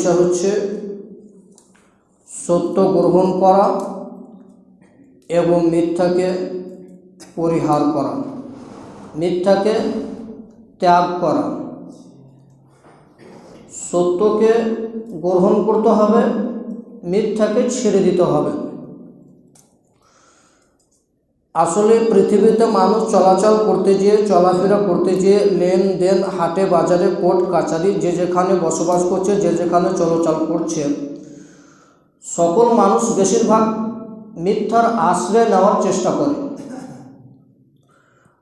বিষয় হচ্ছে সত্য গ্রহণ করা এবং মিথ্যাকে পরিহার করা। মিথ্যাকে ত্যাগ করা। সত্যকে গ্রহণ করতে হবে, মিথ্যাকে ছেড়ে দিতে হবে। আসলে পৃথিবীতে মানুষ চলাচল করতে যেয়ে, চলাফেরা করতে যেয়ে লেনদেন, হাটে বাজারে, কোর্ট কাছারি যে যেখানে বসবাস করছে, যে যেখানে চলাচল করছে। সকল মানুষ বেশিরভাগ মিথ্যার আশ্রয় নেওয়ার চেষ্টা করে।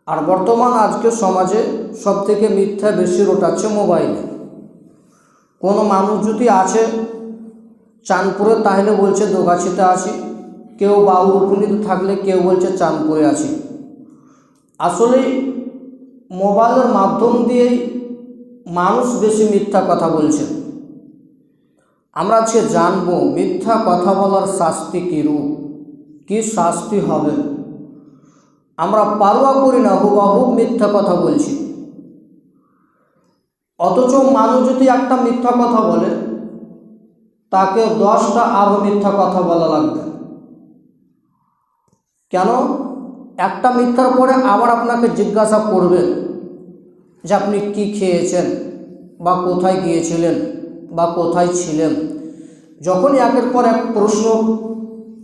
আর বর্তমান আজকের সমাজে সবথেকে মিথ্যা বেশি রোটাচ্ছে মোবাইলে। কোনো মানুষ যদি আছে, চাঁদপুরে তাহলে বলছে, দোগাছিতে আছি। কেউ বাউরকুলিতে থাকলে কেউ বলছে চাঁদপুরে আছি আসলে মোবাইলের মাধ্যম দিয়েই মানুষ বেশি মিথ্যা কথা বলছে। আমরা আজকে জানব, মিথ্যা কথা বলার শাস্তি কী রূপ? কী শাস্তি হবে? আমরা পারোয়া করি না, হুবাহু মিথ্যা কথা বলছি। অথচ মানুষ যদি একটা মিথ্যা কথা বলে, তাকে দশটা আরও মিথ্যা কথা বলা লাগবে। কেন? একটা মিথ্যার পরে আবার আপনাকে জিজ্ঞাসা করবে যে আপনি কি খেয়েছেন বা কোথায় গিয়েছিলেন বা কোথায় ছিলেন। যখনই একের পর এক প্রশ্ন,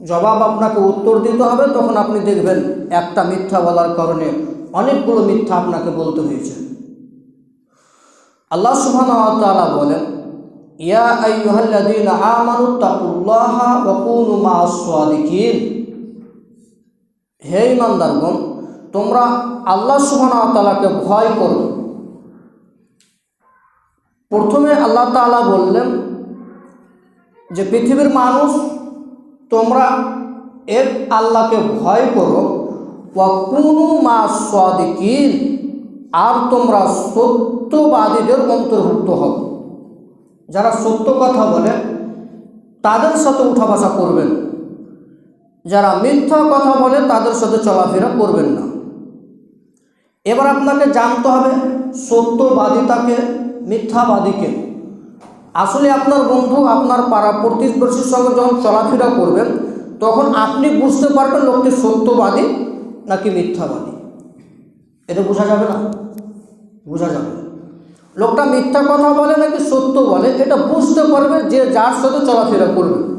জবাব আপনাকে উত্তর দিতে হবে, তখন আপনি দেখবেন একটা মিথ্যা বলার কারণে অনেকগুলো মিথ্যা আপনাকে বলতে হয়েছে। আল্লাহ সুবহানাহু বলেন, ইয়া আইয়ুহাল্লাযীনা আমানু তাকুল্লাহা ওয়া কুনু মা'আস সাদিকিন। হে ইমানদারগণ, তোমরা আল্লাহ সুবহানাহু তাআলাকে ভয় করো। প্রথমে আল্লাহ তাআলা বললেন যে, পৃথিবীর মানুষ, তোমরা এক আল্লাহকে ভয় করো। কুনু মা সাদিকিন, আর তোমরা সত্যবাদীদের অন্তর্ভুক্ত হও। যারা সত্য কথা বলে, তাদের সাথে উঠা করবেন। যারা মিথ্যা কথা বলে তাদের সাথে চলাফেরা করবেন না। এবার আপনাকে জানতে হবে সত্যবাদিতাকে মিথ্যাবাদীকে। আসলে আপনার বন্ধু আপনার পাড়া প্রতিবেশীর সঙ্গে যখন চলাফেরা করবেন, তখন আপনি বুঝতে পারবেন লোকটি সত্যবাদী নাকি মিথ্যাবাদী। এটা বোঝা যাবে না? বোঝা যাবে। লোকটা মিথ্যা কথা বলে নাকি সত্য বলে, এটা বুঝতে পারবে যে যার সাথে চলাফেরা করবে।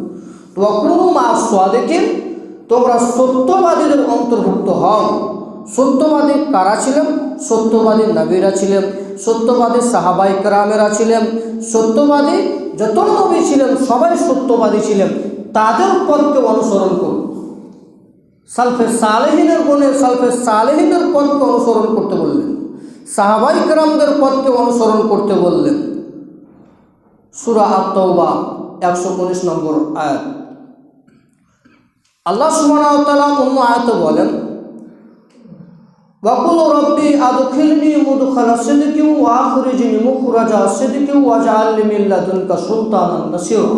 তো কোনো মা সোয়াদেকিন তোমরা সত্যবাদীদের অন্তর্ভুক্ত হও। সত্যবাদী কারা ছিলেন? সত্যবাদী নবীরা ছিলেন। সত্যবাদী সাহাবাই কেরামেরা ছিলেন। সত্যবাদী যত নবী ছিলেন, সবাই সত্যবাদী ছিলেন। তাদের পথকে অনুসরণ করুন। সালফে সালেহিনের গুণে, সালফে সালেহিনের পথকে অনুসরণ করতে বললেন। সাহাবাই কেরামদের পথকে অনুসরণ করতে বললেন। সুরা একশো উনিশ নম্বর আয়াত। আল্লাহ সুবাহ অন্য আয়ত বলেন রব্বি আদখিলনি মুদখালা সিদকি ওয়া আখরিজনি মুখরাজা সিদকি ওয়া জাআলনি মিন লাদুনকা সুলতানান নাসিরা।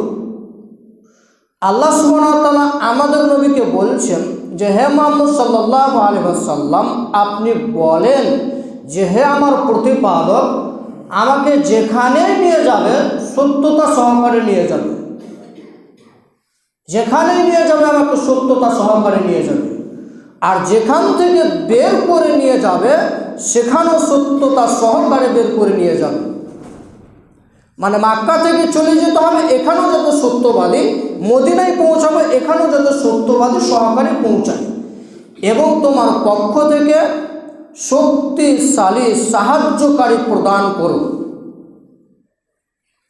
আল্লাহ সুবহানাহু আমাদের নবীকে বলছেন যে, হে মুহাম্মদ সাল্লাল্লাহু আলাইহি ওয়াসাল্লাম, আপনি বলেন যে, হে আমার প্রতিপালক, আমাকে যেখানে নিয়ে যাবে সত্যতা সহকারে নিয়ে যাবে যেখানেই নিয়ে যাবে আমাকে সত্যতা সহকারে নিয়ে যাবে। আর যেখান থেকে বের করে নিয়ে যাবে, সেখানেও সত্যতা সহকারে বের করে নিয়ে যাবে। মানে মাক্কা থেকে চলে যেতে হবে, এখানেও যত সত্যবাদী মদিনায় পৌঁছাবে, এখানেও যত সত্যবাদী সহকারে পৌঁছায়। এবং তোমার পক্ষ থেকে শক্তিশালী সাহায্যকারী প্রদান করো।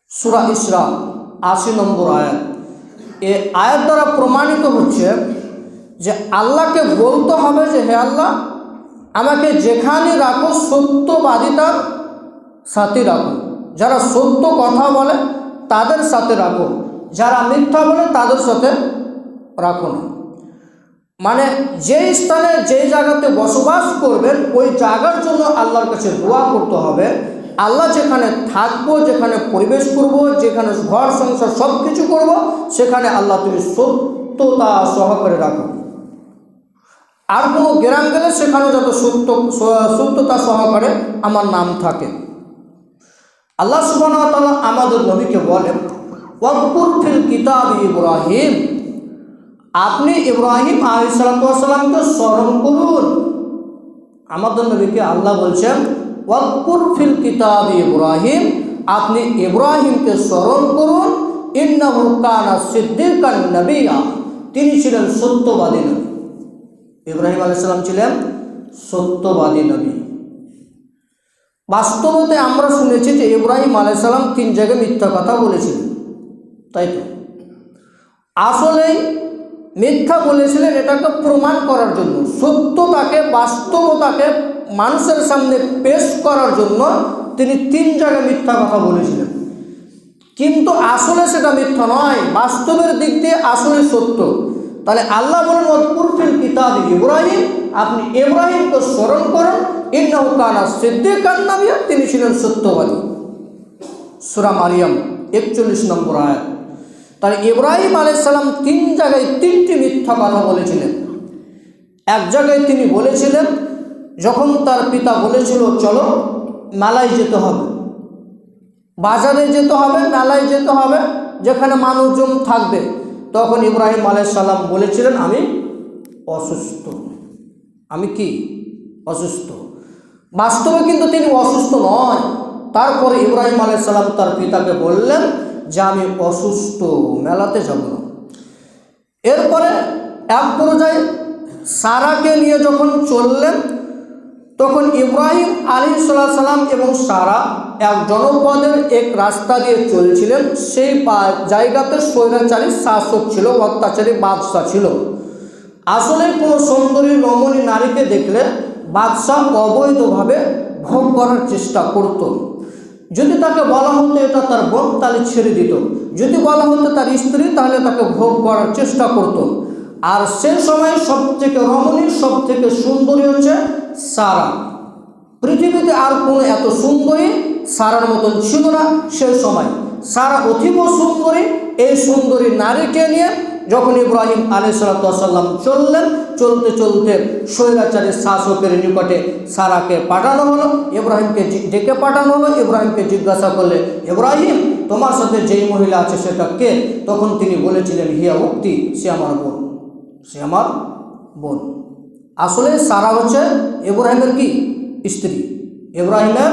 সুরা ইসরা আশি নম্বর আয়াত। এ আয়াত দ্বারা প্রমাণিত হচ্ছে যে আল্লাহকে বলতে হবে যে, হে আল্লাহ, আমাকে যেখানে রাখো সত্যবাদিতার সাথে রাখো। যারা সত্য কথা বলে, তাদের সাথে রাখো। যারা মিথ্যা বলে, তাদের সাথে রাখো না। মানে যেই স্থানে, যেই জায়গাতে বসবাস করবেন, ওই জায়গার জন্য আল্লাহর কাছে দোয়া করতে হবে। আল্লাহ যেখানে থাকব, যেখানে পরিবেশ করব, যেখানে ঘর, সংসার সব কিছু করব, সেখানে আল্লাহ তুমি সত্যতা সহকারে রাখো। আর কোনো গ্রাম গেলে সেখানে যত সত্য, সত্যতা সহকারে আমার নাম থাকে। আল্লাহ সুবাহ আমাদের নবীকে বলেন ওয়াকুর কিতাব ইব্রাহিম। আপনি ইব্রাহিম আলাইসালামকে স্মরণ করুন। আমাদের নবীকে আল্লাহ বলছেন ওয়াকুর ফিল কিতাব ইব্রাহিম, আপনি ইব্রাহিমকে স্মরণ করুন, ইন্নাহু কানা সিদ্দিকান নবিয়া। তিনি ছিলেন সত্যবাদী নবী। ইব্রাহিম আলাইসালাম ছিলেন সত্যবাদী নবী। বাস্তবতে আমরা শুনেছি যে ইব্রাহিম আলাইসালাম তিন জায়গায় মিথ্যা কথা বলেছিলেন। তাই তো? আসলেই মিথ্যা বলেছিলেন এটাকে প্রমাণ করার জন্য। সত্যতাকে বাস্তবতাকে মানুষের সামনে পেশ করার জন্য তিনি তিন জায়গায় মিথ্যা কথা বলেছিলেন। কিন্তু আসলে সেটা মিথ্যা নয়, বাস্তবের দিক দিয়ে আসলে সত্য। তাহলে আল্লাহ বলেন অদপুরফিল কিতাব ইব্রাহিম আপনি ইব্রাহিমকে স্মরণ করুন। ইন্নাহু কানা সিদ্দিকান নাবিয়া, তিনি ছিলেন সত্যবাদী। সুরা মারিয়াম, একচল্লিশ নম্বর আয়াত। তাহলে ইব্রাহিম আলাইসাল্লাম তিন জায়গায় তিনটি মিথ্যা কথা বলেছিলেন। এক জায়গায় তিনি বলেছিলেন যখন তার পিতা বলেছিল, চলো মেলায় যেতে হবে। বাজারে যেতে হবে, মেলায় যেতে হবে, যেখানে মানুষজন থাকবে। তখন ইব্রাহিম আলাইসাল্লাম বলেছিলেন, আমি অসুস্থ। আমি কি? অসুস্থ। বাস্তবে কিন্তু তিনি অসুস্থ নয়। তারপরে ইব্রাহিম আলাইসাল্লাম তার পিতাকে বললেন যে, আমি অসুস্থ, মেলাতে যাব না। এরপরে এক পর্যায়ে সারাকে নিয়ে যখন চললেন তখন ইব্রাহিম আলী সাল্লাম এবং সারা এক জনপদের এক রাস্তা দিয়ে চলছিলেন। সেই জায়গাতে স্বৈরাচারী শাসক ছিল, অত্যাচারী বাদশাহ ছিল। আসলে কোনো সুন্দরী রমণী নারীকে দেখলে বাদশাহ অবৈধভাবে ভোগ করার চেষ্টা করত। যদি তাকে বলা হতো এটা তার বোন, তাহলে ছেড়ে দিত। যদি বলা হতো তার স্ত্রী, তাহলে তাকে ভোগ করার চেষ্টা করত। আর সে সময় সব থেকে রমণী সব থেকে সুন্দরী হচ্ছে সারা। পৃথিবীতে আর কোনো এত সুন্দরী সারার মতন ছিল না সে সময়। সারা অতীব সুন্দরী, এই সুন্দরী নারীকে নিয়ে যখন ইব্রাহিম আলী সাল্লাম চললেন, চলতে চলতে স্বৈরাচারী শাসকের নিকটে সারাকে পাঠানো হলো, ইব্রাহিমকে ডেকে পাঠানো হলো, ইব্রাহিমকে জিজ্ঞাসা করলে, ইব্রাহিম, তোমার সাথে যেই মহিলা আছে সেটা কে? তখন তিনি বলেছিলেন হিয়া উক্তি, সে আমার বোন। সে আমার বোন। আসলে সারা হচ্ছে এব্রাহিমের কি? স্ত্রী। ইব্রাহিমের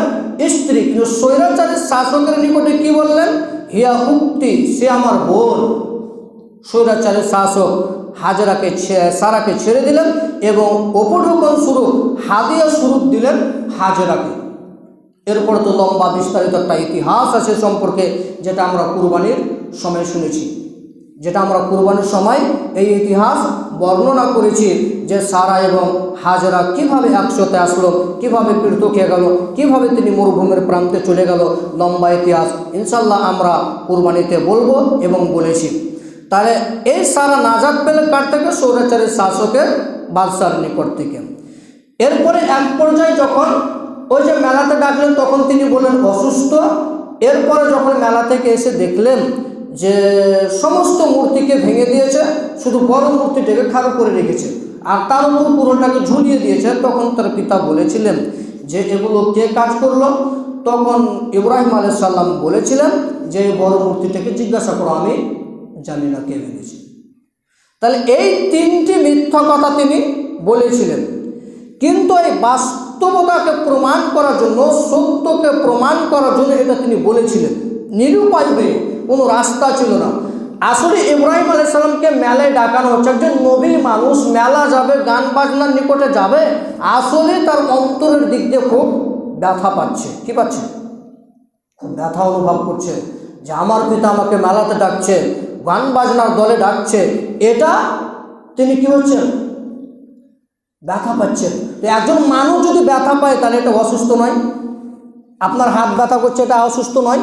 স্ত্রী। কিন্তু স্বৈরাচারী শাসকের নিকটে কি বললেন? হিয়া উক্তি, সে আমার বোন। স্বৈরাচারী শাসক হাজরাকে সারাকে ছেড়ে দিলেন এবং উপঢৌকন স্বরূপ হাদিয়া স্বরূপ দিলেন হাজরাকে। এরপর তো লম্বা বিস্তারিত একটা ইতিহাস আছে সম্পর্কে, যেটা আমরা কুরবানির সময় শুনেছি। যেটা আমরা কুরবানির সময় এই ইতিহাস বর্ণনা করেছি যে সারা এবং হাজরা কীভাবে একসাথে আসলো, কীভাবে হয়ে গেল, কীভাবে তিনি মরুভূমির প্রান্তে চলে গেল, লম্বা ইতিহাস ইনশাল্লাহ আমরা কুরবানিতে বলব এবং বলেছি। তাহলে এই সারা নাজাদ পেলে কার থেকে? সৌরাচারের শাসকের বাদশার নিকট থেকে। এরপরে এক পর্যায়ে যখন ওই যে মেলাতে ডাকলেন, তখন তিনি বললেন, অসুস্থ? এরপরে যখন মেলা থেকে এসে দেখলেন যে সমস্ত মূর্তিকে ভেঙে দিয়েছে, শুধু বড় মূর্তিটাকে খারাপ করে রেখেছে। আর তার উপর পুরোটাকে ঝুলিয়ে দিয়েছে, তখন তার পিতা বলেছিলেন যে, এগুলো কে কাজ করল? তখন ইব্রাহিম আলাইহিস সালাম বলেছিলেন যে বড় মূর্তিটাকে জিজ্ঞাসা করো, আমি জানি না কে ভেঙেছে। তাহলে এই তিনটি মিথ্যা কথা তিনি বলেছিলেন। কিন্তু এই বাস্তবতাকে প্রমাণ করার জন্য, সত্যকে প্রমাণ করার জন্য এটা তিনি বলেছিলেন। নিরুপায় হয়ে কোনো রাস্তা ছিল না। আসলে ইব্রাহিম আলাইসাল্লামকে মেলায় ডাকানো হচ্ছে। একজন নবী মানুষ মেলা যাবে, গান বাজনার নিকটে যাবে, আসলে তার অন্তরের দিক দিয়ে খুব ব্যথা পাচ্ছে। কি পাচ্ছে? খুব ব্যথা অনুভব করছে যে আমার পিতা আমাকে মেলাতে ডাকছে, গান বাজনার দলে ডাকছে। এটা তিনি কি হচ্ছেন ব্যথা পাচ্ছেন তো একজন মানুষ যদি ব্যথা পায়, তাহলে এটা অসুস্থ নয়। আপনার হাত ব্যথা করছে, এটা অসুস্থ নয়।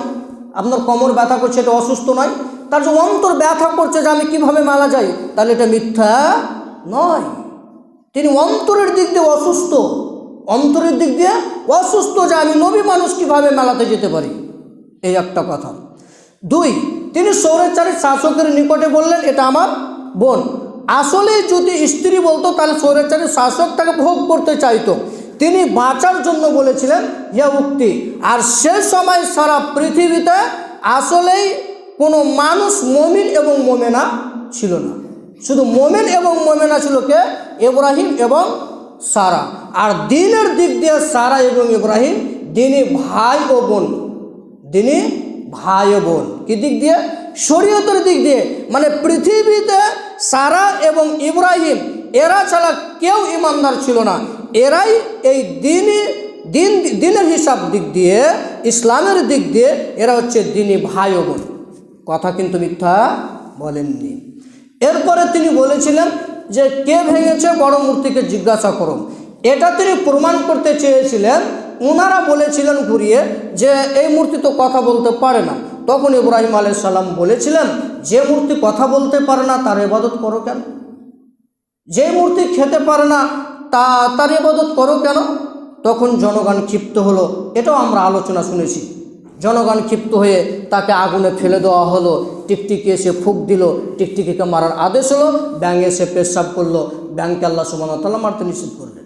আপনার কোমর ব্যথা করছে, এটা অসুস্থ নয়। তার যে অন্তর ব্যথা করছে যে আমি কীভাবে মারা যাই, তাহলে এটা মিথ্যা নয়। তিনি অন্তরের দিক দিয়ে অসুস্থ। অন্তরের দিক দিয়ে অসুস্থ যে আমি নবী মানুষ কীভাবে মেলাতে যেতে পারি? এই একটা কথা। দুই, তিনি সৌরাচারী শাসকের নিকটে বললেন, এটা আমার বোন। আসলে যদি স্ত্রী বলতো, তাহলে সৌরাচারী শাসক তাকে ভোগ করতে চাইতো। তিনি বাঁচার জন্য বলেছিলেন, ইয়া উক্তি, আর সে সময় সারা পৃথিবীতে আসলেই কোনো মানুষ মমিন এবং মোমেনা ছিল না। শুধু মোমেন এবং মোমেনা ছিল কে? ইব্রাহিম এবং সারা। আর দিনের দিক দিয়ে সারা এবং ইব্রাহিম দিনই ভাই ও বোন। দিনই ভাই ও বোন। কি দিক দিয়ে? শরীয়তের দিক দিয়ে। মানে পৃথিবীতে সারা এবং ইব্রাহিম, এরা ছাড়া কেউ ইমানদার ছিল না। এরাই এই দিনই, দিন, দিনের হিসাব দিক দিয়ে, ইসলামের দিক দিয়ে এরা হচ্ছে দিনই ভাই ও বোন। কথা কিন্তু মিথ্যা বলেননি। এরপরে তিনি বলেছিলেন যে, কে ভেঙেছে বড় মূর্তিকে জিজ্ঞাসা করুন। এটা তিনি প্রমাণ করতে চেয়েছিলেন। ওনারা বলেছিলেন ঘুরিয়ে যে, এই মূর্তি তো কথা বলতে পারে না। তখন ইব্রাহিম সাল্লাম বলেছিলেন, যে মূর্তি কথা বলতে পারে না, তার ইবাদত করো কেন? যে মূর্তি খেতে পারে না তা তার ইবাদত করো কেন? তখন জনগণ ক্ষিপ্ত হলো। এটাও আমরা আলোচনা শুনেছি। জনগণ ক্ষিপ্ত হয়ে তাকে আগুনে ফেলে দেওয়া হলো। টিকটিকি এসে ফুক দিল। টিকটিকিকে মারার আদেশ হলো। ব্যাঙ এসে পেশাব করল। ব্যাংকে আল্লাহ সুবান তাল্লাহ মারতে নিষেধ করলেন।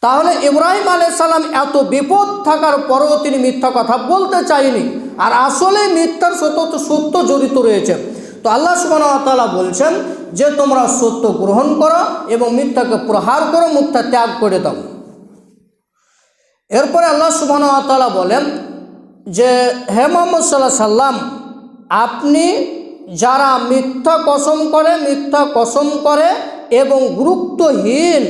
তাহলে ইব্রাহিম সালাম এত বিপদ থাকার পরেও তিনি মিথ্যা কথা বলতে চাইনি আর আসলে মিথ্যার সত্য সত্য জড়িত রয়েছে। তো আল্লাহ সুবাহতালা বলছেন যে তোমরা সত্য গ্রহণ করো এবং মিথ্যাকে প্রহার করো মিথ্যা ত্যাগ করে দাও। এরপরে আল্লাহ সুবাহতালা বলেন যে, হে মোহাম্মদ সাল্লাহ সাল্লাম, আপনি যারা মিথ্যা কসম করে, মিথ্যা কসম করে এবং গুরুত্বহীন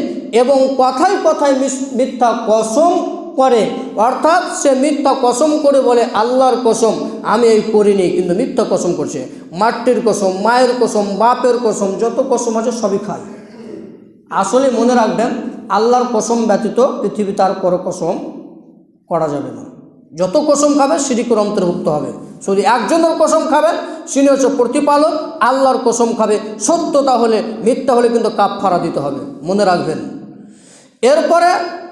এবং কথায় কথায় মিথ্যা কসম করে। অর্থাৎ সে মিথ্যা কসম করে বলে, আল্লাহর কসম, আমি এই করিনি কিন্তু মিথ্যা কসম করছে। মাটির কসম, মায়ের কসম, বাপের কসম, যত কসম আছে সবই খায়। আসলে মনে রাখবেন, আল্লাহর কসম ব্যতীত পৃথিবী তার পরে কসম করা যাবে না। যত কসম খাবে সিরিকুর অন্তর্ভুক্ত হবে। শুধু একজনের কসম খাবেন তিনি হচ্ছে প্রতিপালক, আল্লাহর কসম খাবে। সত্যতা হলে মিথ্যা হলে কিন্তু কাপ ফাড়া দিতে হবে। মনে রাখবেন। এরপরে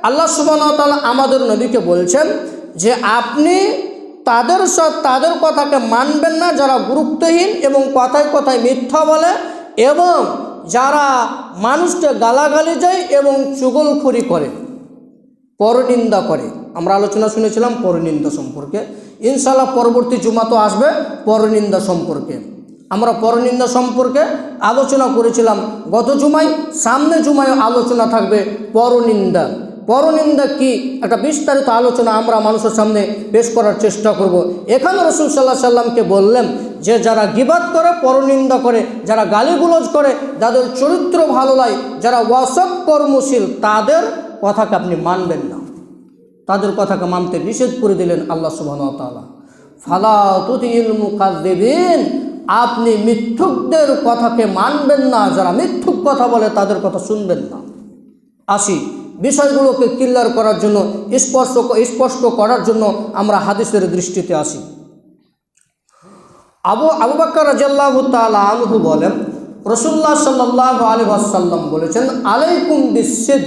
আল্লাহ সুবাহতাল আমাদের নবীকে বলছেন যে আপনি তাদের তাদের কথাকে মানবেন না, যারা গুরুত্বহীন এবং কথায় কথায় মিথ্যা বলে এবং যারা মানুষকে গালাগালি যায় এবং চুগলখড়ি করে, পরনিন্দা করে। আমরা আলোচনা শুনেছিলাম পরনিন্দা সম্পর্কে। ইনশাল্লাহ পরবর্তী জুমা তো আসবে, পরনিন্দা সম্পর্কে। আমরা পরনিন্দা সম্পর্কে আলোচনা করেছিলাম। গত জুমায়, সামনে জুমায় আলোচনা থাকবে পরনিন্দা। পরনিন্দা কি? একটা বিস্তারিত আলোচনা আমরা মানুষের সামনে পেশ করার চেষ্টা করব। এখানে রসুল সাল্লাহ সাল্লামকে বললেন যে, যারা গিবাদ করে, পরনিন্দা করে, যারা গালিগুলোজ করে, যাদের চরিত্র ভালো লাগে যারা ওয়াসব কর্মশীল, তাদের কথাকে আপনি মানবেন না। তাদের কথাকে মানতে নিষেধ করে দিলেন আল্লাহ সুবাহ ফালা তুতিল মুকাদ্দিবিন আপনি মিথ্যুকদের কথাকে মানবেন না, যারা মিথ্যুক কথা বলে তাদের কথা শুনবেন না। আসি, বিষয়গুলোকে ক্লিয়ার করার জন্য স্পষ্ট স্পষ্ট করার জন্য আমরা হাদিসের দৃষ্টিতে আসি। আবু আবু বাক্কর রাজাল্লাহ তালা বলেন রসুল্লাহ সাল্লাহ আলী আসাল্লাম বলেছেন, আলাইকুম বিসিদ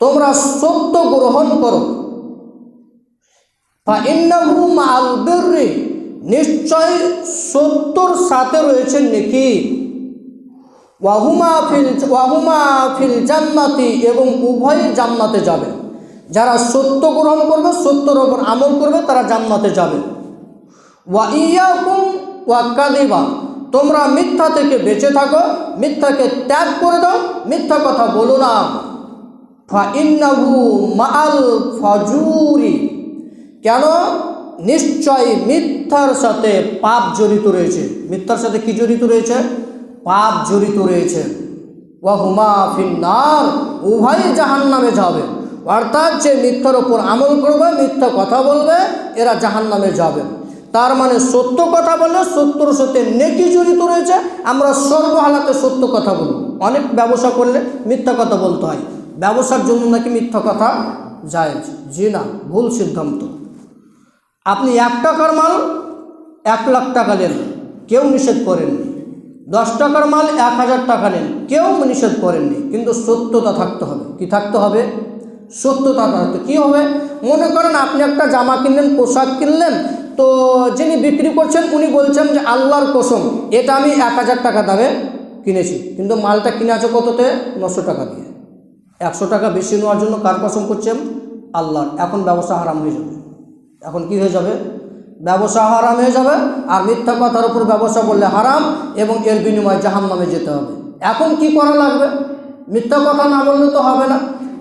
তোমরা সত্য গ্রহণ করো। ফাইন্নাহু মাআল বিররি। নিশ্চয় সত্যর সাথে রয়েছে নেকি? ওয়াহুমা ফিল ওয়াহুমা ফিল জান্নাতি এবং উভয় জান্নাতে যাবে। যারা সত্য গ্রহণ করবে, সত্যর ওপর আমল করবে, তারা জান্নাতে যাবে। ওয়া ইয়াকুম ওয়া কাদিবা তোমরা মিথ্যা থেকে বেঁচে থাকো, মিথ্যাকে ত্যাগ করে দাও, মিথ্যা কথা বলো না। ফাইন্নাহু মাআল ফাজুরি, কেন? নিশ্চয় মিথ্যার সাথে পাপ জড়িত রয়েছে। মিথ্যার সাথে কি জড়িত রয়েছে? পাপ জড়িত রয়েছে। ওয়াহুমা ফিন্নার উভয় জাহান নামে যাবে। অর্থাৎ যে মিথ্যার ওপর আমল করবে, মিথ্যা কথা বলবে, এরা জাহান নামে যাবে। তার মানে সত্য কথা বলে সত্যর সাথে নেকি জড়িত রয়েছে, আমরা সর্বহালাতে সত্য কথা বলব। অনেক ব্যবসা করলে মিথ্যা কথা বলতে হয়। ব্যবসার জন্য নাকি মিথ্যা কথা যায়। জি না ভুল সিদ্ধান্ত। আপনি এক টাকার মাল এক লাখ টাকা নেন কেউ নিষেধ করেননি। দশ টাকার মাল এক হাজার টাকা নেন, কেউ নিষেধ করেননি। কিন্তু সত্যতা থাকতে হবে। কি থাকতে হবে? সত্যতা থাকতে। কী হবে? মনে করেন আপনি একটা জামা কিনলেন, পোশাক কিনলেন, তো যিনি বিক্রি করছেন, উনি বলছেন যে আল্লাহর কসম, এটা আমি এক হাজার টাকা দামে কিনেছি। কিন্তু মালটা কিনে আছে কততে? নশো টাকা দিয়ে। একশো টাকা বেশি নেওয়ার জন্য কার কসম করছেন? আল্লাহর। এখন ব্যবসা হারাম হয়ে যাবে। এখন কি হয়ে যাবে? ব্যবসা হারাম হয়ে যাবে। আর মিথ্যা কথার উপর ব্যবসা করলে হারাম এবং এর বিনিময়ে জাহান নামে যেতে হবে। এখন কি করা লাগবে? মিথ্যা কথা না বললে তো হবে না।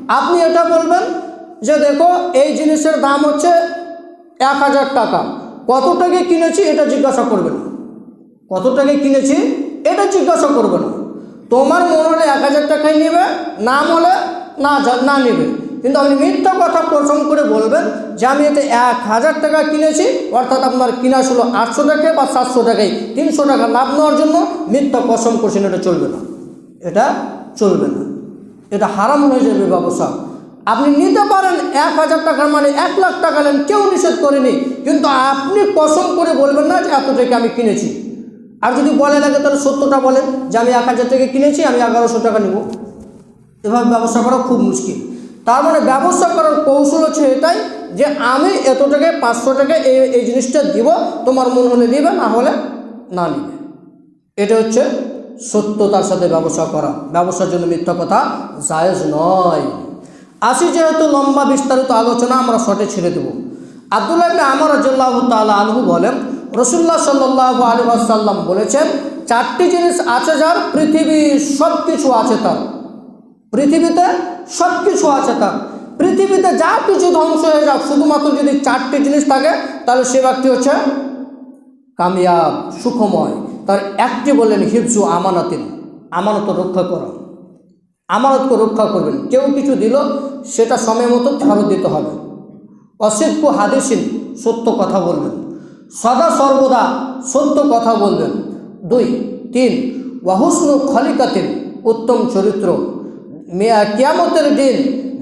আপনি এটা বলবেন যে দেখো, এই জিনিসের দাম হচ্ছে এক হাজার টাকা। কত টাকায় কিনেছি এটা জিজ্ঞাসা করবে না। কত টাকায় কিনেছি এটা জিজ্ঞাসা করবে না। তোমার মনে হলে এক হাজার টাকায় নেবে নাম হলে না না নেবে। কিন্তু আপনি মিথ্যা কথা প্রসঙ্গ করে বলবেন যে আমি এতে এক হাজার টাকা কিনেছি, অর্থাৎ আপনার কিনা ছিল আটশো টাকায় বা সাতশো টাকায় তিনশো টাকা লাভ নেওয়ার জন্য মিথ্যা কসম করছেন, এটা চলবে না। এটা চলবে না। এটা হারাম হয়ে যাবে ব্যবসা। আপনি নিতে পারেন এক হাজার টাকার মানে এক লাখ টাকা নেন, কেউ নিষেধ করেনি। কিন্তু আপনি কসম করে বলবেন না যে এত টাকা আমি কিনেছি। আর যদি বলে লাগে, তাহলে সত্যটা বলেন যে আমি এক হাজার টাকা কিনেছি, আমি এগারোশো টাকা নেব। এভাবে ব্যবসা করা খুব মুশকিল। তার মানে ব্যবসা করার কৌশল হচ্ছে এটাই যে আমি এত টাকায় পাঁচশো টাকায় এই এই জিনিসটা দিব, তোমার মন হলে নিবে না হলে না নিবে। এটা হচ্ছে সত্যতার সাথে ব্যবসা করা। ব্যবসার জন্য মিথ্যা কথা জায়েজ নয়। আসি যেহেতু লম্বা বিস্তারিত আলোচনা, আমরা শটে ছেড়ে দেব। আবদুল্লাহ আমর রাজিয়াল্লাহু তাআলা আনহু বলেন রসুল্লাহ সাল্লাল্লাহু আলাইহি ওয়াসাল্লাম বলেছেন, চারটি জিনিস আছে যার পৃথিবী সব কিছু আছে তার। পৃথিবীতে সব কিছু আছে তার। পৃথিবীতে যা কিছু ধ্বংস হয়ে যাক, শুধুমাত্র যদি চারটি জিনিস থাকে, তাহলে সে ব্যক্তি হচ্ছে কামিয়াব, সুখময়। তার একটি বললেন হিফজু আমানতিন আমানত রক্ষা করা। আমানতকে রক্ষা করবেন। কেউ কিছু দিল, সেটা সময় মতো ফেরত দিতে হবে। অসিদ্ধ হাদিসিন সত্য কথা বলবেন। সদা সর্বদা সত্য কথা বলবেন। দুই, তিন, ওয়াহুসনু খলিকাতিন, উত্তম চরিত্র। কিয়ামতের দিন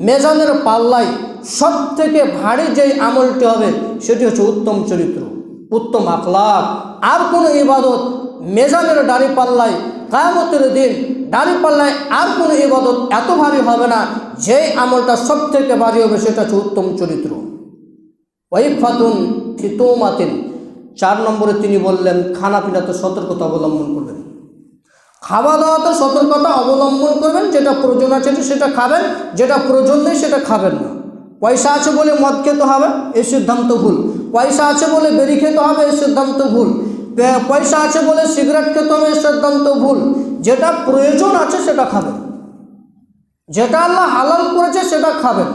মেজানের পাল্লায় সব থেকে ভারী যেই আমলটি হবে, সেটি হচ্ছে উত্তম চরিত্র, উত্তম আখলাক। আর কোনো ইবাদত মেজানের দাড়ি পাল্লায়, কায়ামতের দিন দাড়ি পাল্লায় আর কোনো ইবাদত এত ভারী হবে না, যেই আমলটা সব থেকে ভারী হবে, সেটা হচ্ছে উত্তম চরিত্র। ওয়াইফাতুন ফিতোমাতিন চার নম্বরে তিনি বললেন খানা পিনাতে সতর্কতা অবলম্বন করবেন। খাওয়া দাওয়াতে সতর্কতা অবলম্বন করবেন, যেটা প্রয়োজন আছে সেটা খাবেন, যেটা প্রয়োজন নেই সেটা খাবেন না। পয়সা আছে বলে মদ খেতে হবে এই সিদ্ধান্ত ভুল। পয়সা আছে বলে বেরি খেতে হবে এই সিদ্ধান্ত ভুল। পয়সা আছে বলে সিগারেট খেতে হবে এই সিদ্ধান্ত ভুল। যেটা প্রয়োজন আছে সেটা খাবেন। যেটা আল্লাহ হালাল করেছে সেটা খাবেন।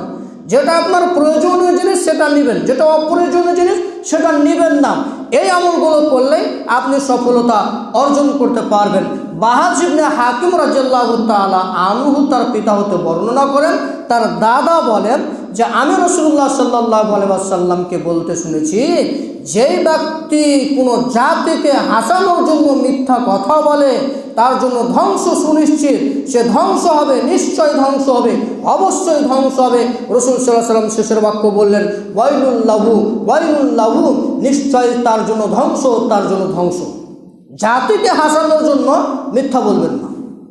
যেটা আপনার প্রয়োজনীয় জিনিস সেটা নেবেন। যেটা অপ্রয়োজনীয় জিনিস সেটা নেবেন না। এই আমলগুলো করলেই আপনি সফলতা অর্জন করতে পারবেন। বাহাজিবনে হাকিম রাজ্লাহ তালা আনহু তার পিতা হতে বর্ণনা করেন। তার দাদা বলেন যে, আমি রসুল্লাহ সাল্লাহ আলাইসাল্লামকে বলতে শুনেছি, যেই ব্যক্তি কোনো জাতিকে হাসানোর জন্য মিথ্যা কথা বলে, তার জন্য ধ্বংস সুনিশ্চিত, সে ধ্বংস হবে, নিশ্চয় ধ্বংস হবে, অবশ্যই ধ্বংস হবে। রসুল সাল্লাহ সাল্লাম শেষের বাক্য বললেন ওয়াইলুল্লাহু ওয়াইলুল্লাহু নিশ্চয় তার জন্য ধ্বংস, তার জন্য ধ্বংস। জাতিকে হাসানোর জন্য মিথ্যা বলবেন না।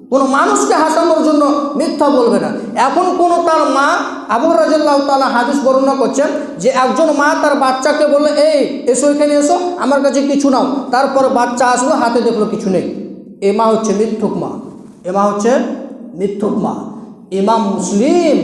কোনো মানুষকে হাসানোর জন্য মিথ্যা বলবে না। এখন কোনো তার মা আবু রাজাল্লাহ তালা হাদিস বর্ণনা করছেন যে একজন মা তার বাচ্চাকে বলল, এই, এসো এখানে এসো, আমার কাছে কিছু নাও। তারপর বাচ্চা আসলো, হাতে দেখল কিছু নেই। এ মা হচ্ছে মিথ্যুক মা। এ মা হচ্ছে মিথ্যুক মা। ইমাম মুসলিম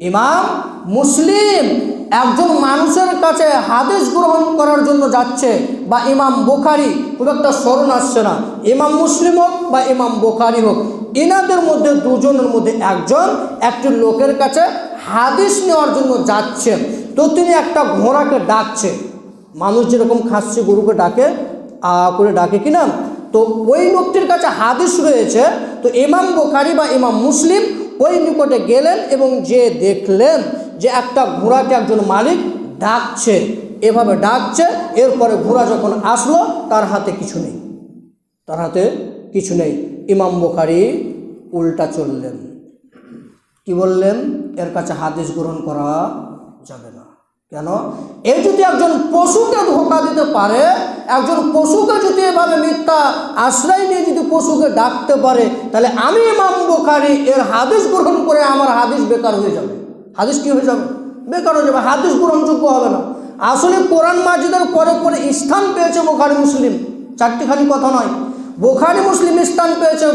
ইমাম মুসলিম একজন মানুষের কাছে হাদিস গ্রহণ করার জন্য যাচ্ছে বা ইমাম বোখারি, খুব একটা স্মরণ আসছে না। ইমাম মুসলিম হোক বা ইমাম বোখারি হোক এনাদের মধ্যে দুজনের মধ্যে একজন একটি লোকের কাছে হাদিস নেওয়ার জন্য যাচ্ছেন তো তিনি একটা ঘোড়াকে ডাকছে। মানুষ যেরকম খাচ্ছে, গরুকে ডাকে, আ, করে ডাকে কিনা, তো ওই লোকটির কাছে হাদিস রয়েছে, তো ইমাম বোখারি বা ইমাম মুসলিম ওই নিকটে গেলেন এবং যে দেখলেন যে একটা ঘোড়াকে একজন মালিক ডাকছে, এভাবে ডাকছে, এরপরে ঘোড়া যখন আসলো, তার হাতে কিছু নেই। তার হাতে কিছু নেই। ইমাম বোখারি উল্টা চললেন। কি বললেন? এর কাছে হাদিস গ্রহণ করা যাবে না। কেন? এ যদি একজন পশুকে ধোকা দিতে পারে, একজন পশুকে যদি এভাবে মিথ্যা আশ্রয় নিয়ে যদি পশুকে ডাকতে পারে, তাহলে আমি ইমাম বোখারি এর হাদিস গ্রহণ করে আমার হাদিস বেকার হয়ে যাবে। হাদিস কি হয়ে যাবে? বেকার হয়ে যাবে। হাদিস গ্রহণযোগ্য হবে না। আসলে কোরআন মাজিদের পরে পরে স্থান পেয়েছে বোখারি মুসলিম। চারটি খালি কথা নয়। বোখারি মুসলিম স্থান পেয়েছে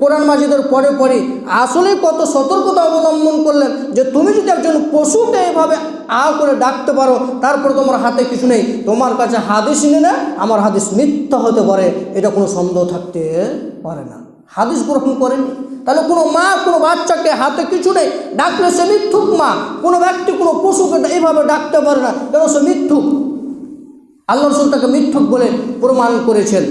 কোরআন মাজিদের পরে পরে। আসলে কত সতর্কতা অবলম্বন করলেন যে তুমি যদি একজন পশুকে এইভাবে আ করে ডাকতে পারো, তারপর তোমার হাতে কিছু নেই। তোমার কাছে হাদিস নিলে আমার হাদিস মিথ্যা হতে পারে। এটা কোনো সন্দেহ থাকতে পারে না। হাদিস গ্রহণ করেনি। তাহলে কোনো মা, কোনো বাচ্চাকে হাতে কিছু নেই, ডাকলে সে মিথ্যুক মা। কোনো ব্যক্তি, কোনো পশুকে এইভাবে ডাকতে পারে না কেন সে মিথ্যুক। আল্লাহ রসুল তাকে মিথ্যুক বলে প্রমাণ করেছেন।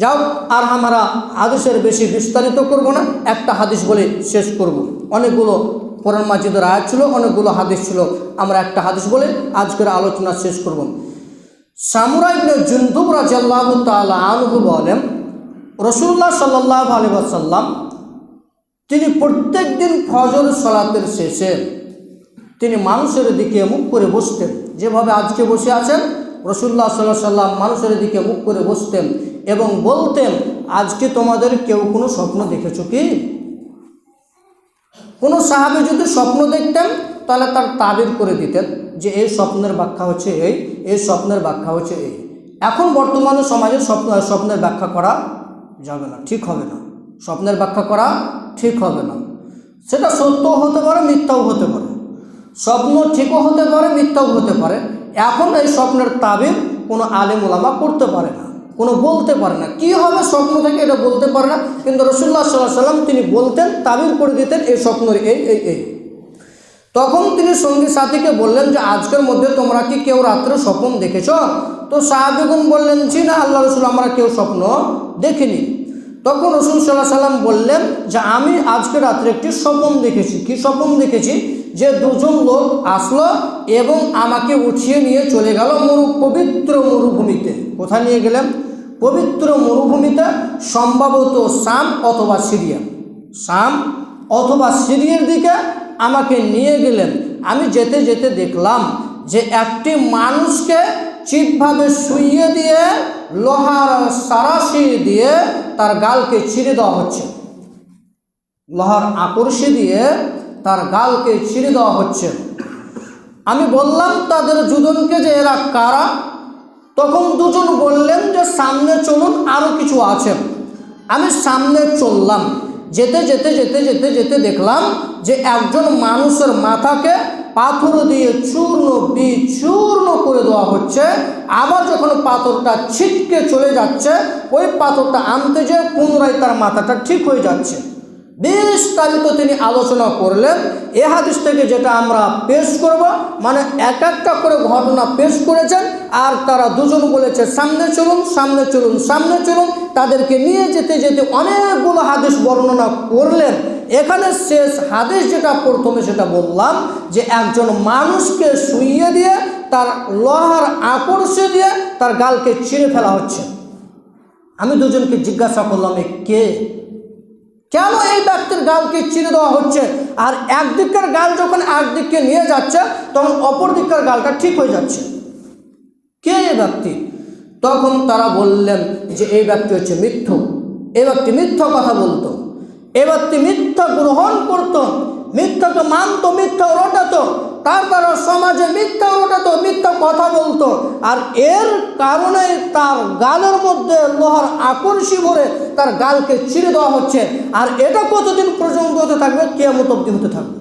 যাও, আর আমরা হাদিসের বেশি বিস্তারিত করব না, একটা হাদিস বলে শেষ করব। অনেকগুলো কোরআন মাজিদের আয়াত ছিল, অনেকগুলো হাদিস ছিল। আমরা একটা হাদিস বলে আজকের আলোচনা শেষ করব। সামুরা ইবনে জুন্দুব রাজিয়াল্লাহু তাআলা আনহু বলেন রসুল্লাহ সাল্লাল্লাহু আলাইহি ওয়াসাল্লাম তিনি প্রত্যেক দিন ফজর সলাতের শেষে তিনি মানুষের দিকে মুখ করে বসতেন। যেভাবে আজকে বসে আছেন রসুল্লাহ সাল্লাহ সাল্লাম মানুষের দিকে মুখ করে বসতেন এবং বলতেন, আজকে তোমাদের কেউ কোনো স্বপ্ন দেখেছ কি? কোনো সাহাবি যদি স্বপ্ন দেখতেন, তাহলে তার তাবির করে দিতেন যে, এই স্বপ্নের ব্যাখ্যা হচ্ছে এই এই স্বপ্নের ব্যাখ্যা হচ্ছে এই। এখন বর্তমানে সমাজে স্বপ্ন, স্বপ্নের ব্যাখ্যা করা যাবে না, ঠিক হবে না। স্বপ্নের ব্যাখ্যা করা ঠিক হবে না। সেটা সত্য হতে পারে, মিথ্যাও হতে পারে। স্বপ্ন ঠিকও হতে পারে, মিথ্যাও হতে পারে। এখন এই স্বপ্নের তাবির কোনো আলেম ওলামা করতে পারে না, কোনো বলতে পারে না। কি হবে স্বপ্ন থেকে এটা বলতে পারে না, কিন্তু রসুল্লাহ সাল্লাহ সাল্লাম তিনি বলতেন তাবির করে দিতেন এই স্বপ্নের এই এই এই। তখন তিনি সঙ্গী সাথীকে বললেন যে, আজকের মধ্যে তোমরা কি কেউ রাত্রে স্বপ্ন দেখেছ? তো সাহাবিগুন বললেন, জি না, আল্লাহ রসুল, আমরা কেউ স্বপ্ন দেখিনি। তখন রসুল সাল্লাহ সাল্লাম বললেন যে আমি আজকে রাত্রে একটি স্বপন দেখেছি। কি স্বপ্ন দেখেছি? যে দুজন লোক আসলো এবং আমাকে উঠিয়ে নিয়ে চলে গেল মরু পবিত্র মরুভূমিতে। কোথায় নিয়ে গেলেন? পবিত্র মরুভূমিতে, সম্ভবত সাম অথবা সিরিয়া। সাম অথবা সিরিয়ার দিকে আমাকে নিয়ে গেলেন। আমি যেতে যেতে দেখলাম যে একটি মানুষকে চিপভাবে শুইয়ে দিয়ে, লোহার সারাশি দিয়ে তার গালকে ছিঁড়ে দেওয়া হচ্ছে। লোহার আকর্ষি দিয়ে তার গালকে ছিঁড়ে দেওয়া হচ্ছে। আমি বললাম, তাদের দুজনকে যে এরা কারা? তখন দুজন বললেন যে, সামনে চলুন আরও কিছু আছে। আমি সামনে চললাম। যেতে যেতে যেতে যেতে যেতে দেখলাম যে, একজন মানুষের মাথাকে পাথর দিয়ে চূর্ণ বিচূর্ণ করে দেওয়া হচ্ছে। আবার যখন পাথরটা ছিটকে চলে যাচ্ছে, ওই পাথরটা আনতে যেয়ে পুনরায় তার মাথাটা ঠিক হয়ে যাচ্ছে। বিস্তারিত তিনি আলোচনা করলেন। এ হাদিস থেকে যেটা আমরা পেশ করব মানে এক একটা করে ঘটনা পেশ করেছেন আর তারা দুজন বলেছে, সামনে চলুন সামনে চলুন সামনে চলুন। তাদেরকে নিয়ে যেতে যেতে অনেকগুলো হাদিস বর্ণনা করলেন। এখানে শেষ হাদিস যেটা প্রথমে সেটা বললাম যে একজন মানুষকে শুইয়ে দিয়ে তার লোহার আকর্ষে দিয়ে তার গালকে ছিঁড়ে ফেলা হচ্ছে। আমি দুজনকে জিজ্ঞাসা করলাম কে? কেন এই ব্যক্তির গালকে চিনে দেওয়া হচ্ছে? আর একদিকের গাল যখন একদিককে নিয়ে যাচ্ছে, তখন অপর দিকের গালটা ঠিক হয়ে যাচ্ছে। কে এই ব্যক্তি? তখন তারা বললেন যে, এই ব্যক্তি হচ্ছে মিথ্যু। এই ব্যক্তি মিথ্য কথা বলতো। এ ব্যক্তি মিথ্যা গ্রহণ করতো। তো মানত, মিথ্যা রটাতো। তার দ্বারা সমাজে মিথ্যা রটাতো মিথ্যা কথা বলতো। আর এর কারণে তার গালের মধ্যে লোহার আকর্ষি ভরে তার গালকে ছিঁড়ে দেওয়া হচ্ছে। আর এটা কতদিন পর্যন্ত হতে থাকবে? কেমত অব্দি হতে থাকবে।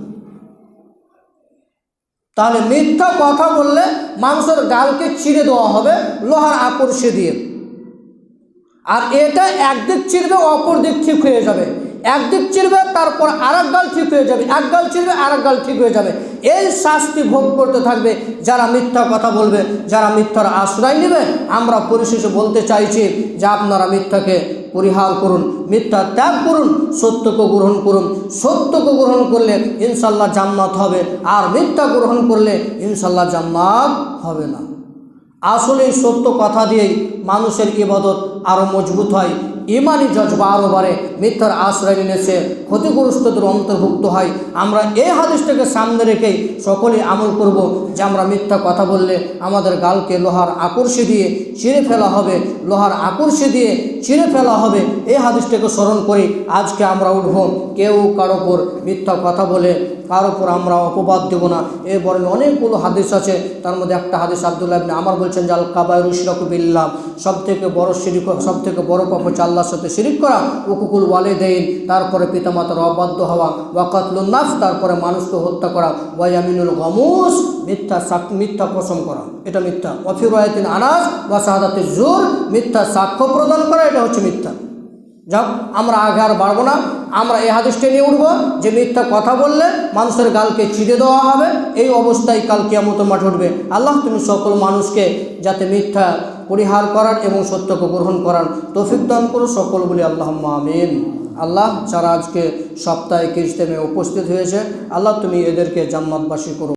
তাহলে মিথ্যা কথা বললে মানুষের গালকে চিড়ে দেওয়া হবে লোহার আকর্ষে দিয়ে আর এটা একদিক চিরবে অপর দিক ঠিক হয়ে যাবে। একদিক চিরবে তারপর আর গাল ঠিক হয়ে যাবে। এক গাল চিরবে আর গাল ঠিক হয়ে যাবে। এই শাস্তি ভোগ করতে থাকবে যারা মিথ্যা কথা বলবে, যারা মিথ্যার আশ্রয় নেবে। আমরা পরিশেষে বলতে চাইছি যে আপনারা মিথ্যাকে পরিহার করুন, মিথ্যা ত্যাগ করুন, সত্যকে গ্রহণ করুন। সত্যকে গ্রহণ করলে ইনশাল্লাহ জান্নাত হবে, আর মিথ্যা গ্রহণ করলে ইনশাল্লাহ জান্নাত হবে না। আসলে সত্য কথা দিয়েই মানুষের ইবাদত আরও মজবুত হয়। ইমানি জজবা আরও বাড়ে, মিথ্যার আশ্রয় নিয়েছে ক্ষতিগ্রস্তদের অন্তর্ভুক্ত হয়। আমরা এই হাদিসটাকে সামনে রেখেই সকলেই আমল করব যে আমরা মিথ্যা কথা বললে আমাদের গালকে লোহার আকর্ষে দিয়ে চিড়ে ফেলা হবে, লোহার আকর্ষে দিয়ে চিড়ে ফেলা হবে। এই হাদিসটাকে স্মরণ করি, আজকে আমরা উঠব কেউ কারও ওপর মিথ্যা কথা বলে, কার ওপর আমরা অপবাদ দেব না। এ বরং অনেকগুলো হাদিস আছে, তার মধ্যে একটা হাদিস আবদুল্লাহ আমার বলছেন যে আল কাবায় রুশরকুবিল্লাহ সব থেকে বড় শিরিক সব থেকে বড় পাপ হচ্ছে আল্লাহর সাথে শিরিক করা উকুকুল ওয়ালেদেইন, তারপরে পিতামাতার অবাধ্য হওয়া, ওয়াকাতলুন নাফ তারপরে মানুষকে হত্যা করা ওয়াইয়ামিনুল গমুস, মিথ্যা মিথ্যা পোষণ করা। এটা মিথ্যা। অফিরায়তিন আনাস বা শাহাদাতে জোর, মিথ্যা সাক্ষ্য প্রদান করা, এটা হচ্ছে মিথ্যা। যাক, আমরা আগে আর বাড়বো না। আমরা এই হাদিসটা নিয়ে উঠবো যে মিথ্যা কথা বললে মানুষের গালকে চিড়ে দেওয়া হবে। এই অবস্থায় কাল কিয়ামতের মাঠে উঠবে। আল্লাহ, তুমি সকল মানুষকে যাতে মিথ্যা পরিহার করার এবং সত্যকে গ্রহণ করার তৌফিক দান করো। সকল বলি আল্লাহ আমিন। আল্লাহ যারা আজকে সপ্তাহে কিস্তেমে উপস্থিত হয়েছে, আল্লাহ তুমি এদেরকে জান্নাতবাসী করো।